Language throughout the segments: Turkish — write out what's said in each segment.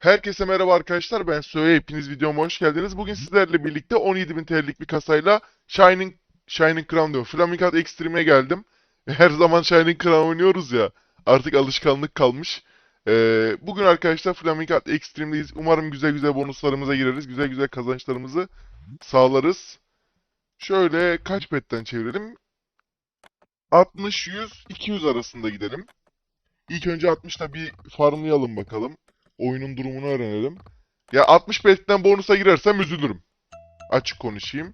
Herkese merhaba arkadaşlar ben Söğe hepiniz videoma hoş geldiniz. Bugün sizlerle birlikte 17.000 TL'lik bir kasayla Shining Shining Crown diyorum. Flaming Hot Extreme'e geldim. Her zaman Shining Crown oynuyoruz ya. Artık alışkanlık kalmış. Ee, bugün arkadaşlar Flaming Hot Extreme'deyiz. Umarım güzel güzel bonuslarımıza gireriz. Güzel güzel kazançlarımızı sağlarız. Şöyle kaç betten çevirelim? 60, 100, 200 arasında gidelim. İlk önce 60'ta bir farmlayalım bakalım. Oyunun durumunu öğrenelim. Ya 60 betten bonusa girersem üzülürüm. Açık konuşayım.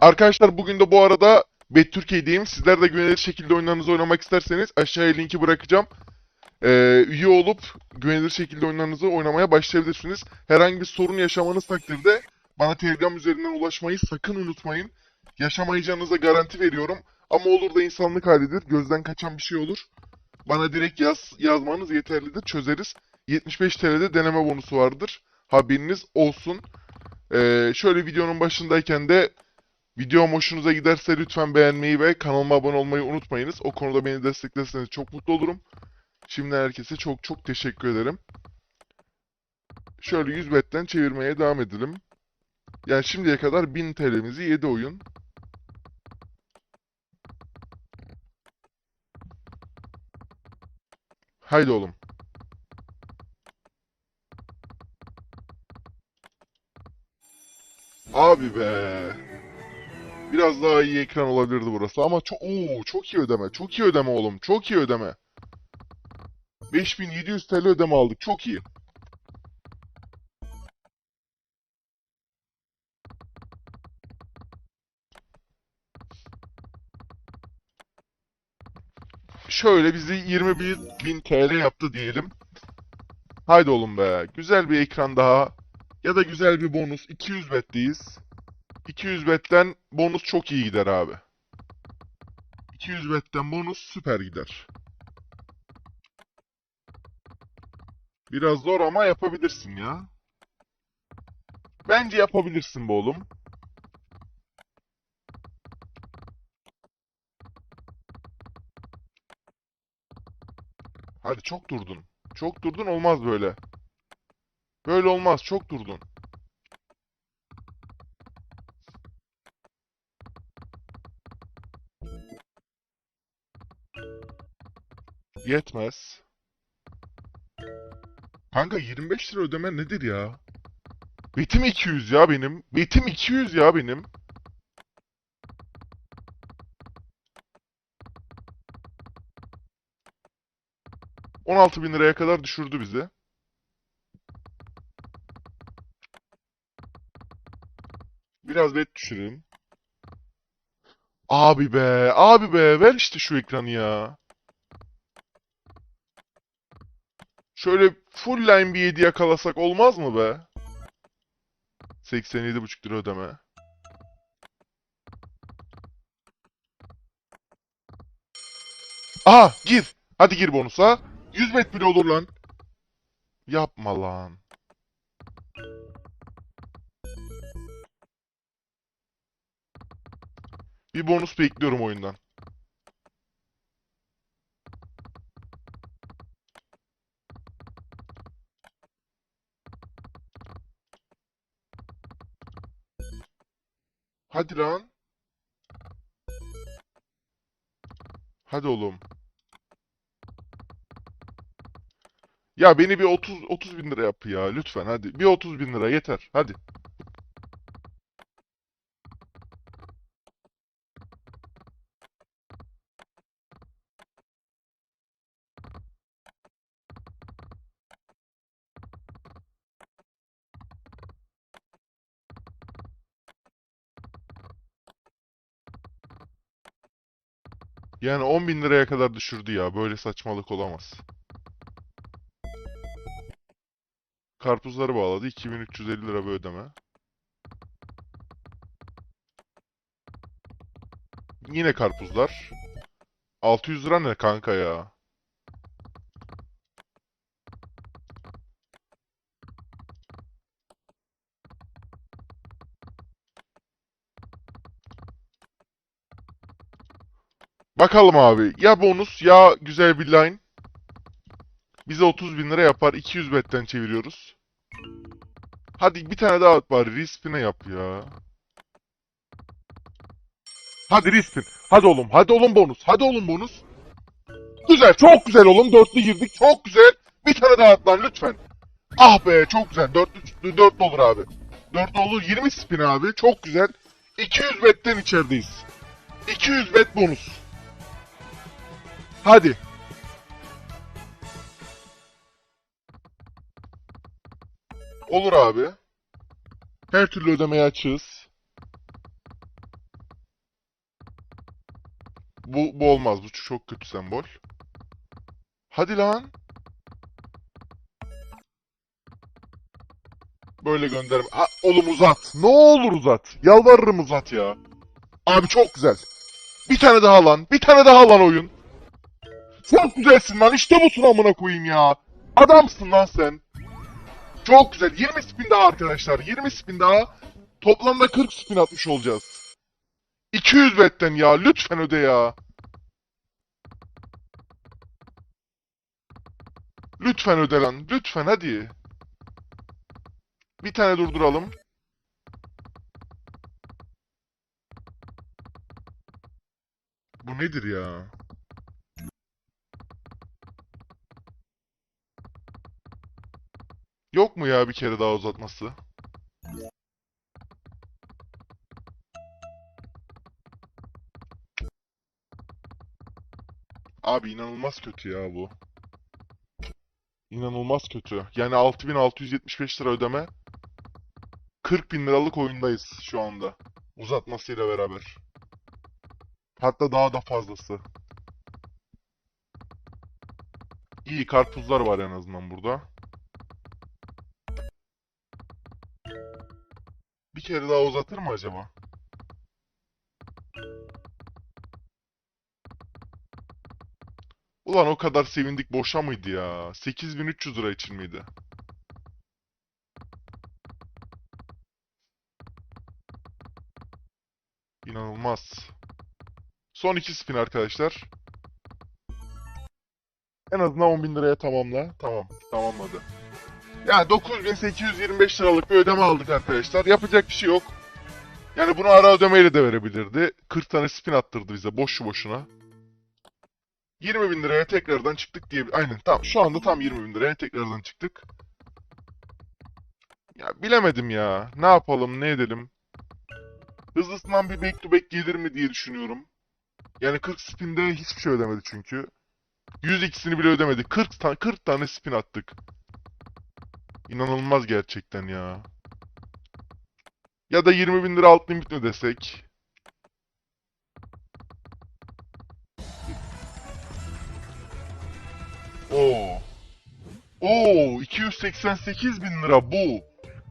Arkadaşlar bugün de bu arada Bet Türkiye'deyim. Sizler de güvenilir şekilde oyunlarınızı oynamak isterseniz aşağıya linki bırakacağım. Ee, üye olup güvenilir şekilde oyunlarınızı oynamaya başlayabilirsiniz. Herhangi bir sorun yaşamanız takdirde bana Telegram üzerinden ulaşmayı sakın unutmayın. Yaşamayacağınıza garanti veriyorum. Ama olur da insanlık halidir. Gözden kaçan bir şey olur. Bana direkt yaz, yazmanız yeterlidir. Çözeriz. 75 TL'de deneme bonusu vardır. Haberiniz olsun. Ee, şöyle videonun başındayken de videom hoşunuza giderse lütfen beğenmeyi ve kanalıma abone olmayı unutmayınız. O konuda beni desteklerseniz çok mutlu olurum. Şimdi herkese çok çok teşekkür ederim. Şöyle 100 betten çevirmeye devam edelim. Yani şimdiye kadar 1000 TL'mizi 7 oyun. Haydi oğlum. Abi be. Biraz daha iyi ekran olabilirdi burası ama çok oo, çok iyi ödeme. Çok iyi ödeme oğlum. Çok iyi ödeme. 5700 TL ödeme aldık. Çok iyi. Şöyle bizi 21.000 TL yaptı diyelim. Haydi oğlum be. Güzel bir ekran daha. Ya da güzel bir bonus. 200 betteyiz. 200 betten bonus çok iyi gider abi. 200 betten bonus süper gider. Biraz zor ama yapabilirsin ya. Bence yapabilirsin bu oğlum. Hadi çok durdun. Çok durdun olmaz böyle. Böyle olmaz. Çok durdun. Yetmez. Kanka 25 lira ödeme nedir ya? Betim 200 ya benim. Betim 200 ya benim. ...16 bin liraya kadar düşürdü bizi. Biraz bet düşürelim. Abi be, abi be, ver işte şu ekranı ya. Şöyle full line bir 7 yakalasak olmaz mı be? 87,5 lira ödeme. Aha gir. Hadi gir bonusa. 100 bet bile olur lan. Yapma lan. Bir bonus bekliyorum oyundan. Hadi lan. Hadi oğlum. Ya beni bir 30 30 bin lira yap ya lütfen hadi. Bir 30 bin lira yeter. Hadi. Yani 10 bin liraya kadar düşürdü ya. Böyle saçmalık olamaz. Karpuzları bağladı. 2350 lira bir ödeme. Yine karpuzlar. 600 lira ne kanka ya? Bakalım abi. Ya bonus ya güzel bir line. Bize 30 bin lira yapar. 200 betten çeviriyoruz. Hadi bir tane daha at bari. Rispin'e yap ya. Hadi Rispin. Hadi oğlum. Hadi oğlum bonus. Hadi oğlum bonus. Güzel. Çok güzel oğlum. Dörtlü girdik. Çok güzel. Bir tane daha at lan lütfen. Ah be çok güzel. Dörtlü, dörtlü olur abi. Dörtlü olur. 20 spin abi. Çok güzel. 200 betten içerideyiz. 200 bet bonus. Hadi. Olur abi. Her türlü ödemeye açığız. Bu, bu olmaz. Bu çok kötü sembol. Hadi lan. Böyle gönderim. Ha, oğlum uzat. Ne olur uzat. Yalvarırım uzat ya. Abi çok güzel. Bir tane daha lan. Bir tane daha lan oyun. Çok güzelsin lan. İşte busun amına koyayım ya. Adamsın lan sen. Çok güzel. 20 spin daha arkadaşlar. 20 spin daha. Toplamda 40 spin atmış olacağız. 200 betten ya. Lütfen öde ya. Lütfen öde lan. Lütfen hadi. Bir tane durduralım. Bu nedir ya? Yok mu ya bir kere daha uzatması? Abi inanılmaz kötü ya bu. İnanılmaz kötü. Yani 6675 lira ödeme. 40 bin liralık oyundayız şu anda. Uzatmasıyla beraber. Hatta daha da fazlası. İyi karpuzlar var en azından burada. Kere daha uzatır mı acaba? Ulan o kadar sevindik boşa mıydı ya? 8300 lira için miydi? İnanılmaz. Son iki spin arkadaşlar. En azından 10.000 liraya tamamla. Tamam, tamamladı. Yani 9825 liralık bir ödeme aldık arkadaşlar. Yapacak bir şey yok. Yani bunu ara ödemeyle de verebilirdi. 40 tane spin attırdı bize boşu boşuna. 20 bin liraya tekrardan çıktık diye... Aynen tam şu anda tam 20 bin liraya tekrardan çıktık. Ya bilemedim ya. Ne yapalım ne edelim. Hızlısından bir back to back gelir mi diye düşünüyorum. Yani 40 spinde hiçbir şey ödemedi çünkü. 102'sini bile ödemedi. 40 tane 40 tane spin attık. İnanılmaz gerçekten ya. Ya da 20 bin lira alt limit mi desek? Oo. Oo, 288 bin lira bu.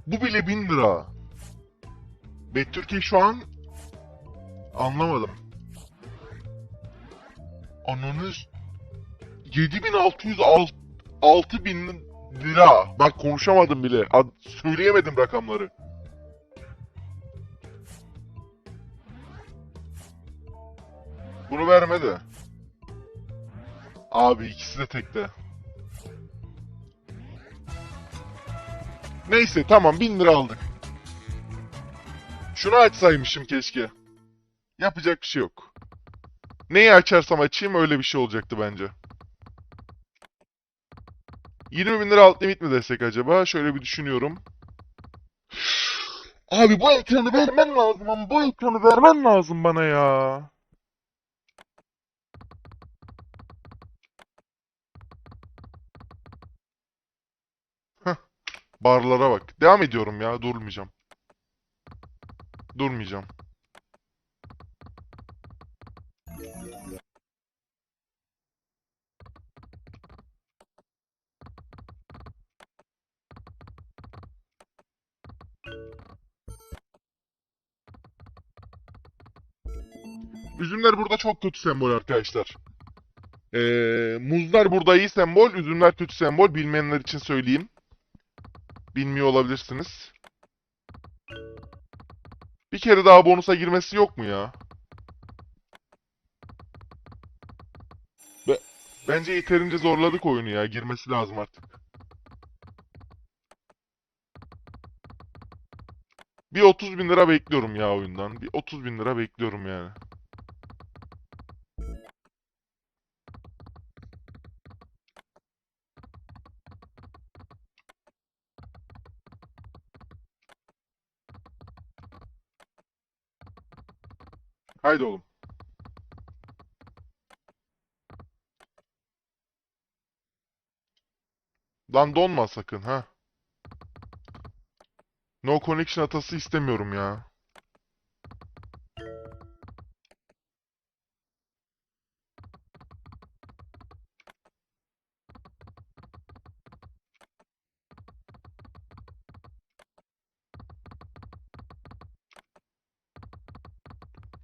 Bu bile 1000 lira. Bettürk'e şu an anlamadım. Ananız 7606 6000 lira. Bak konuşamadım bile. Ad, söyleyemedim rakamları. Bunu vermedi. Abi ikisi de tekte. Neyse tamam 1000 lira aldık. Şunu açsaymışım keşke. Yapacak bir şey yok. Neyi açarsam açayım öyle bir şey olacaktı bence. 20 bin lira alt limit mi desek acaba? Şöyle bir düşünüyorum. Abi bu ekranı vermen lazım ama bu ekranı vermen lazım bana ya. Barlara bak. Devam ediyorum ya, durmayacağım. Durmayacağım. Üzümler burada çok kötü sembol arkadaşlar. Ee, muzlar burada iyi sembol, üzümler kötü sembol. Bilmeyenler için söyleyeyim. Bilmiyor olabilirsiniz. Bir kere daha bonusa girmesi yok mu ya? Be Bence yeterince zorladık oyunu ya. Girmesi lazım artık. Bir 30 bin lira bekliyorum ya oyundan. Bir 30 bin lira bekliyorum yani. Haydi oğlum. Lan donma sakın ha. No connection hatası istemiyorum ya.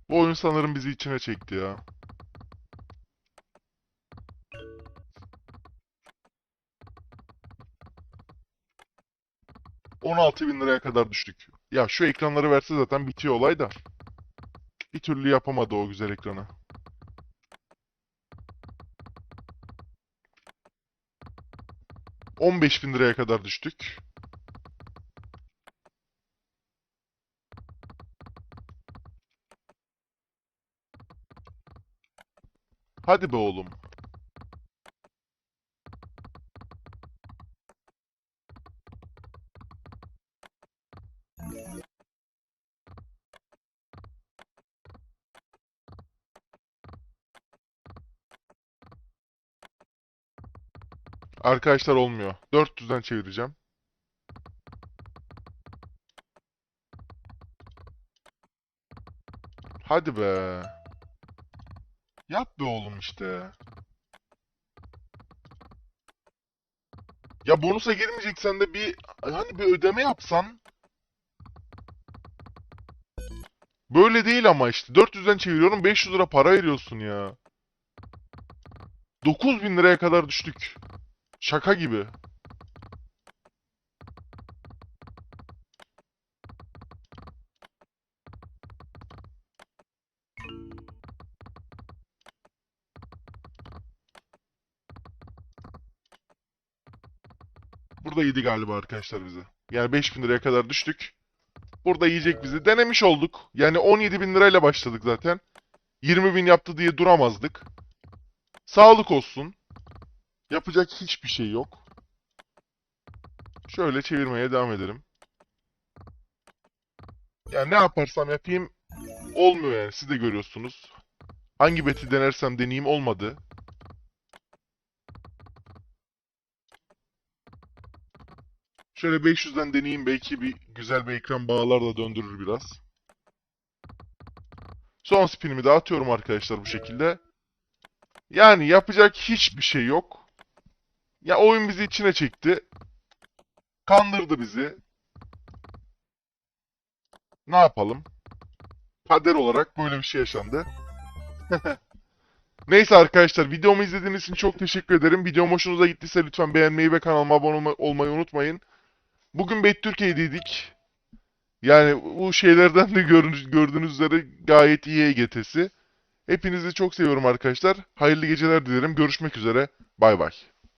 Bu oyun sanırım bizi içine çekti ya. bin liraya kadar düştük. Ya şu ekranları verse zaten bitiyor olay da. Bir türlü yapamadı o güzel ekranı. bin liraya kadar düştük. Hadi be oğlum. Arkadaşlar olmuyor. 400'den çevireceğim. Hadi be. Yap be oğlum işte. Ya bonusa girmeyeceksen de bir hani bir ödeme yapsan. Böyle değil ama işte 400'den çeviriyorum 500 lira para veriyorsun ya. 9000 liraya kadar düştük. Şaka gibi. Burada yedi galiba arkadaşlar bizi. Yani 5000 liraya kadar düştük. Burada yiyecek bizi. Denemiş olduk. Yani 17 bin lirayla başladık zaten. 20 bin yaptı diye duramazdık. Sağlık olsun. Yapacak hiçbir şey yok. Şöyle çevirmeye devam edelim. Yani ne yaparsam yapayım olmuyor yani. Siz de görüyorsunuz. Hangi beti denersem deneyeyim olmadı. Şöyle 500'den deneyeyim belki bir güzel bir ekran bağlarla döndürür biraz. Son spinimi de atıyorum arkadaşlar bu şekilde. Yani yapacak hiçbir şey yok. Ya oyun bizi içine çekti. Kandırdı bizi. Ne yapalım? Kader olarak böyle bir şey yaşandı. Neyse arkadaşlar videomu izlediğiniz için çok teşekkür ederim. Videom hoşunuza gittiyse lütfen beğenmeyi ve kanalıma abone olma- olmayı unutmayın. Bugün Bet Türkiye'deydik. Yani bu şeylerden de gördüğünüz üzere gayet iyi EGT'si. Hepinizi çok seviyorum arkadaşlar. Hayırlı geceler dilerim. Görüşmek üzere. Bay bay.